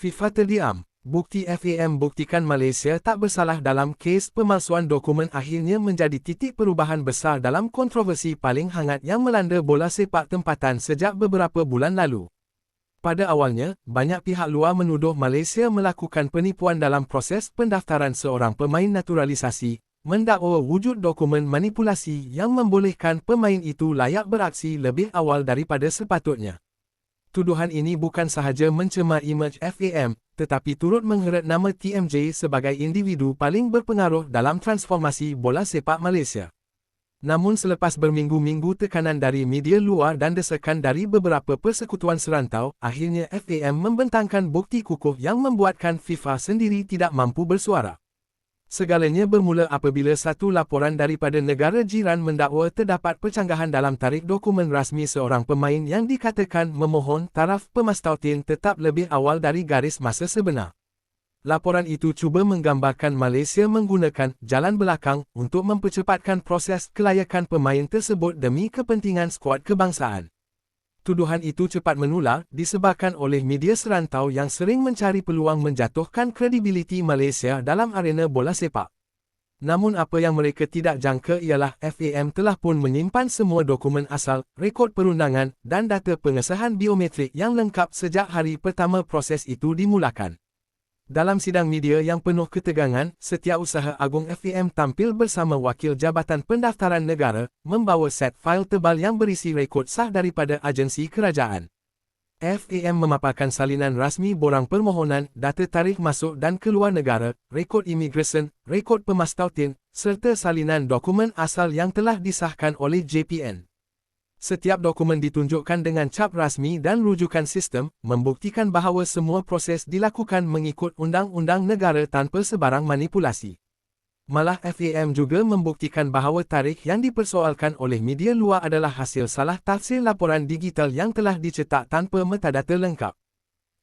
FIFA terdiam. Bukti FAM buktikan Malaysia tak bersalah dalam kes pemalsuan dokumen akhirnya menjadi titik perubahan besar dalam kontroversi paling hangat yang melanda bola sepak tempatan sejak beberapa bulan lalu. Pada awalnya, banyak pihak luar menuduh Malaysia melakukan penipuan dalam proses pendaftaran seorang pemain naturalisasi, mendakwa wujud dokumen manipulasi yang membolehkan pemain itu layak beraksi lebih awal daripada sepatutnya. Tuduhan ini bukan sahaja mencemar imej FAM, tetapi turut mengheret nama TMJ sebagai individu paling berpengaruh dalam transformasi bola sepak Malaysia. Namun selepas berminggu-minggu tekanan dari media luar dan desakan dari beberapa persekutuan serantau, akhirnya FAM membentangkan bukti kukuh yang membuatkan FIFA sendiri tidak mampu bersuara. Segalanya bermula apabila satu laporan daripada negara jiran mendakwa terdapat percanggahan dalam tarik dokumen rasmi seorang pemain yang dikatakan memohon taraf pemastautin tetap lebih awal dari garis masa sebenar. Laporan itu cuba menggambarkan Malaysia menggunakan jalan belakang untuk mempercepatkan proses kelayakan pemain tersebut demi kepentingan skuad kebangsaan. Tuduhan itu cepat menular disebabkan oleh media serantau yang sering mencari peluang menjatuhkan kredibiliti Malaysia dalam arena bola sepak. Namun apa yang mereka tidak jangka ialah FAM telah pun menyimpan semua dokumen asal, rekod perundangan dan data pengesahan biometrik yang lengkap sejak hari pertama proses itu dimulakan. Dalam sidang media yang penuh ketegangan, Setiausaha Agung FAM tampil bersama Wakil Jabatan Pendaftaran Negara, membawa set fail tebal yang berisi rekod sah daripada agensi kerajaan. FAM memaparkan salinan rasmi borang permohonan, data tarikh masuk dan keluar negara, rekod imigresen, rekod pemastautin, serta salinan dokumen asal yang telah disahkan oleh JPN. Setiap dokumen ditunjukkan dengan cap rasmi dan rujukan sistem, membuktikan bahawa semua proses dilakukan mengikut undang-undang negara tanpa sebarang manipulasi. Malah FAM juga membuktikan bahawa tarikh yang dipersoalkan oleh media luar adalah hasil salah tafsir laporan digital yang telah dicetak tanpa metadata lengkap.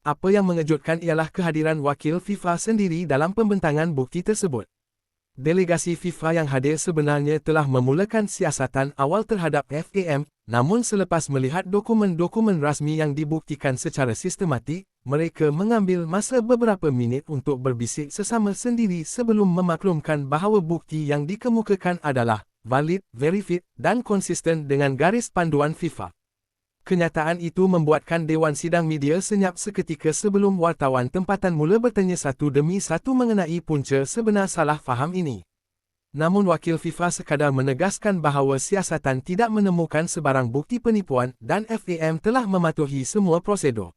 Apa yang mengejutkan ialah kehadiran wakil FIFA sendiri dalam pembentangan bukti tersebut delegasi FIFA yang hadir sebenarnya telah memulakan siasatan awal terhadap FAM, namun selepas melihat dokumen-dokumen rasmi yang dibuktikan secara sistematik, mereka mengambil masa beberapa minit untuk berbisik sesama sendiri sebelum memaklumkan bahawa bukti yang dikemukakan adalah valid, verified dan konsisten dengan garis panduan FIFA. Kenyataan itu membuatkan Dewan Sidang Media senyap seketika sebelum wartawan tempatan mula bertanya satu demi satu mengenai punca sebenar salah faham ini. Namun wakil FIFA sekadar menegaskan bahawa siasatan tidak menemukan sebarang bukti penipuan dan FAM telah mematuhi semua prosedur.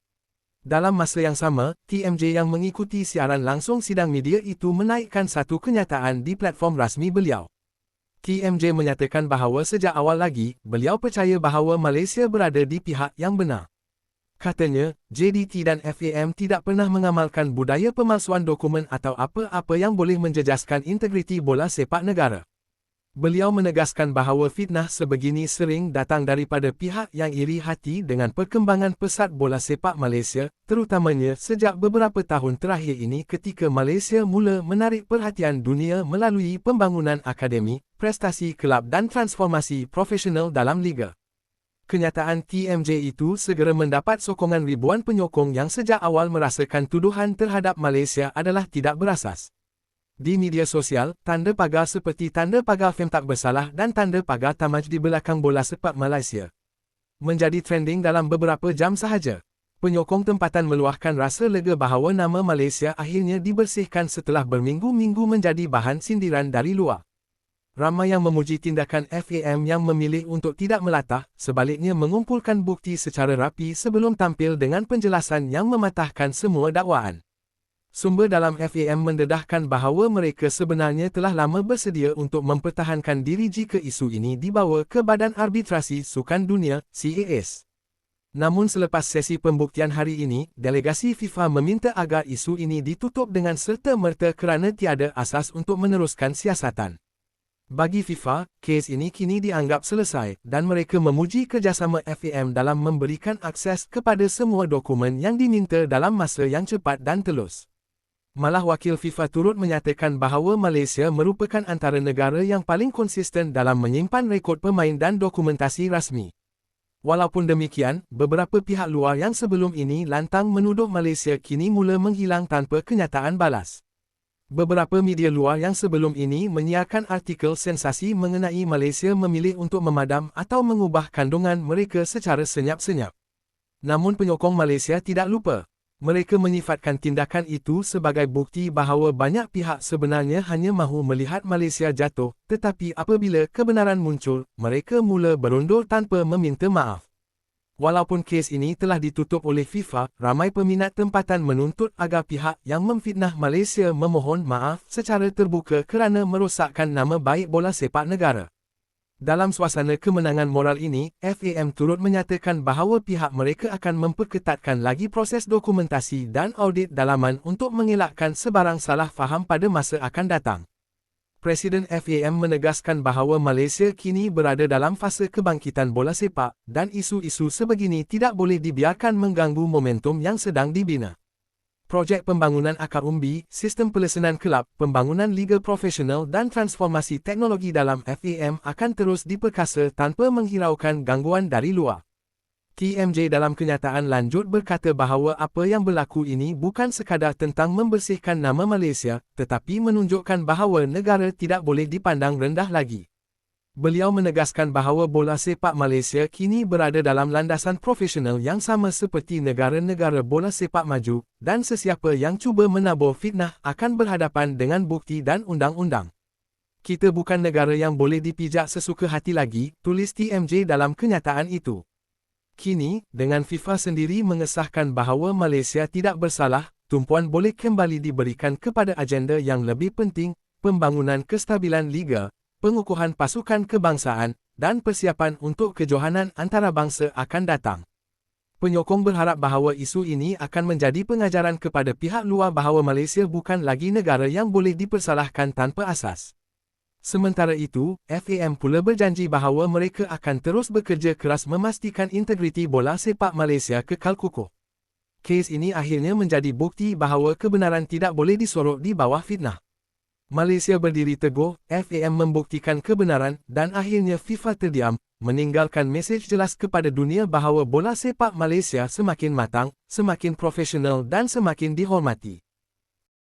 Dalam masa yang sama, TMJ yang mengikuti siaran langsung sidang media itu menaikkan satu kenyataan di platform rasmi beliau. TMJ menyatakan bahawa sejak awal lagi, beliau percaya bahawa Malaysia berada di pihak yang benar. Katanya, JDT dan FAM tidak pernah mengamalkan budaya pemalsuan dokumen atau apa-apa yang boleh menjejaskan integriti bola sepak negara. Beliau menegaskan bahawa fitnah sebegini sering datang daripada pihak yang iri hati dengan perkembangan pesat bola sepak Malaysia, terutamanya sejak beberapa tahun terakhir ini ketika Malaysia mula menarik perhatian dunia melalui pembangunan akademi, prestasi kelab dan transformasi profesional dalam liga. Kenyataan TMJ itu segera mendapat sokongan ribuan penyokong yang sejak awal merasakan tuduhan terhadap Malaysia adalah tidak berasas. Di media sosial, tanda pagar seperti tanda pagar FEM tak bersalah dan tanda pagar tamaj di belakang bola sepak Malaysia. Menjadi trending dalam beberapa jam sahaja. Penyokong tempatan meluahkan rasa lega bahawa nama Malaysia akhirnya dibersihkan setelah berminggu-minggu menjadi bahan sindiran dari luar. Ramai yang memuji tindakan FAM yang memilih untuk tidak melatah, sebaliknya mengumpulkan bukti secara rapi sebelum tampil dengan penjelasan yang mematahkan semua dakwaan. Sumber dalam FAM mendedahkan bahawa mereka sebenarnya telah lama bersedia untuk mempertahankan diri jika isu ini dibawa ke Badan Arbitrasi Sukan Dunia, CAS. Namun selepas sesi pembuktian hari ini, delegasi FIFA meminta agar isu ini ditutup dengan serta-merta kerana tiada asas untuk meneruskan siasatan. Bagi FIFA, kes ini kini dianggap selesai dan mereka memuji kerjasama FAM dalam memberikan akses kepada semua dokumen yang diminta dalam masa yang cepat dan telus. Malah wakil FIFA turut menyatakan bahawa Malaysia merupakan antara negara yang paling konsisten dalam menyimpan rekod pemain dan dokumentasi rasmi. Walaupun demikian, beberapa pihak luar yang sebelum ini lantang menuduh Malaysia kini mula menghilang tanpa kenyataan balas. Beberapa media luar yang sebelum ini menyiarkan artikel sensasi mengenai Malaysia memilih untuk memadam atau mengubah kandungan mereka secara senyap-senyap. Namun penyokong Malaysia tidak lupa. Mereka menyifatkan tindakan itu sebagai bukti bahawa banyak pihak sebenarnya hanya mahu melihat Malaysia jatuh, tetapi apabila kebenaran muncul, mereka mula berundur tanpa meminta maaf. Walaupun kes ini telah ditutup oleh FIFA, ramai peminat tempatan menuntut agar pihak yang memfitnah Malaysia memohon maaf secara terbuka kerana merosakkan nama baik bola sepak negara. Dalam suasana kemenangan moral ini, FAM turut menyatakan bahawa pihak mereka akan memperketatkan lagi proses dokumentasi dan audit dalaman untuk mengelakkan sebarang salah faham pada masa akan datang. Presiden FAM menegaskan bahawa Malaysia kini berada dalam fasa kebangkitan bola sepak dan isu-isu sebegini tidak boleh dibiarkan mengganggu momentum yang sedang dibina projek pembangunan akar umbi, sistem pelesenan kelab, pembangunan liga profesional dan transformasi teknologi dalam FAM akan terus diperkasa tanpa menghiraukan gangguan dari luar. TMJ dalam kenyataan lanjut berkata bahawa apa yang berlaku ini bukan sekadar tentang membersihkan nama Malaysia, tetapi menunjukkan bahawa negara tidak boleh dipandang rendah lagi. Beliau menegaskan bahawa bola sepak Malaysia kini berada dalam landasan profesional yang sama seperti negara-negara bola sepak maju dan sesiapa yang cuba menabur fitnah akan berhadapan dengan bukti dan undang-undang. Kita bukan negara yang boleh dipijak sesuka hati lagi, tulis TMJ dalam kenyataan itu. Kini, dengan FIFA sendiri mengesahkan bahawa Malaysia tidak bersalah, tumpuan boleh kembali diberikan kepada agenda yang lebih penting, pembangunan kestabilan Liga, pengukuhan pasukan kebangsaan, dan persiapan untuk kejohanan antarabangsa akan datang. Penyokong berharap bahawa isu ini akan menjadi pengajaran kepada pihak luar bahawa Malaysia bukan lagi negara yang boleh dipersalahkan tanpa asas. Sementara itu, FAM pula berjanji bahawa mereka akan terus bekerja keras memastikan integriti bola sepak Malaysia kekal kukuh. Kes ini akhirnya menjadi bukti bahawa kebenaran tidak boleh disorok di bawah fitnah. Malaysia berdiri teguh, FAM membuktikan kebenaran dan akhirnya FIFA terdiam, meninggalkan mesej jelas kepada dunia bahawa bola sepak Malaysia semakin matang, semakin profesional dan semakin dihormati.